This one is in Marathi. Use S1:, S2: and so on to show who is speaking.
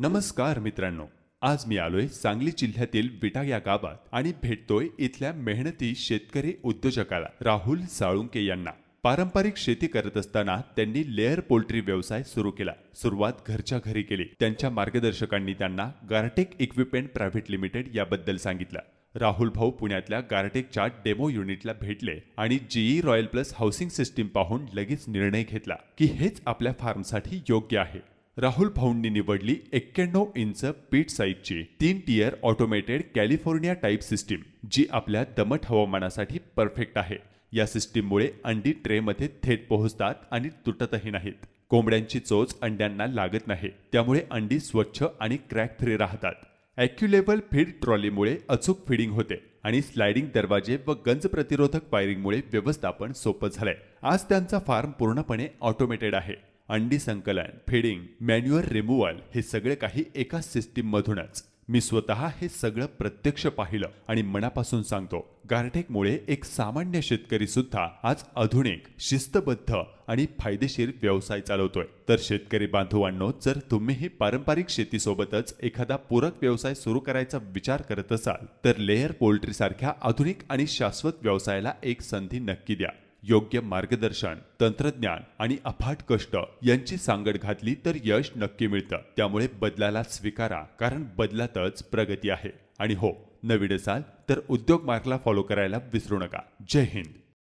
S1: नमस्कार मित्रांनो आज मी आलोय सांगली जिल्ह्यातील विटा या गावात आणि भेटतोय इथल्या मेहनती शेतकरी उद्योजकाला राहुल साळुंके यांना. पारंपरिक शेती करत असताना त्यांनी लेअर पोल्ट्री व्यवसाय सुरू केला. सुरुवात घरच्या घरी केली. त्यांच्या मार्गदर्शकांनी त्यांना गार्टेक इक्विपमेंट प्रायव्हेट लिमिटेड याबद्दल सांगितलं. राहुल भाऊ पुण्यातल्या गार्टेकच्या डेमो युनिटला भेटले आणि GE royal plus housing system पाहून लगेच निर्णय घेतला की हेच आपल्या फार्मसाठी योग्य आहे. राहुल भाऊंनी निवडली एक्क्याण्णव इंच पीठ साईजची तीन tier automated California type system जी आपल्या दमट हवामानासाठी परफेक्ट आहे. या सिस्टीममुळे अंडी ट्रेमध्ये थेट पोहोचतात आणि तुटतही नाहीत. कोंबड्यांची चोच अंड्यांना लागत नाही. त्यामुळे अंडी स्वच्छ आणि क्रॅक थ्री राहतात. ॲक्युलेबल फीड ट्रॉलीमुळे अचूक फिडिंग होते आणि स्लायडिंग दरवाजे व गंज प्रतिरोधक वायरिंगमुळे व्यवस्थापन सोपं झालंय. आज त्यांचा फार्म पूर्णपणे ऑटोमेटेड आहे. अंडी संकलन फिडिंग मॅन्युअल रिमूव्हल हे सगळे काही एका सिस्टीममधूनच मी स्वतः हे सगळं प्रत्यक्ष पाहिलं आणि मनापासून सांगतो गार्टेकमुळे एक सामान्य शेतकरी सुद्धा आज आधुनिक शिस्तबद्ध आणि फायदेशीर व्यवसाय चालवतोय. तर शेतकरी बांधवांनो जर तुम्हीही पारंपरिक शेतीसोबतच एखादा पूरक व्यवसाय सुरू करायचा विचार करत असाल तर लेअर पोल्ट्री सारख्या आधुनिक आणि शाश्वत व्यवसायाला एक संधी नक्की द्या. योग्य मार्गदर्शन तंत्रज्ञान आणि अफाट कष्ट यांची सांगड घातली तर यश नक्की मिळतं. त्यामुळे बदलाला स्वीकारा कारण बदलातच प्रगती आहे. आणि हो नवीन असाल तर उद्योग मार्गला फॉलो करायला विसरू नका. जय हिंद.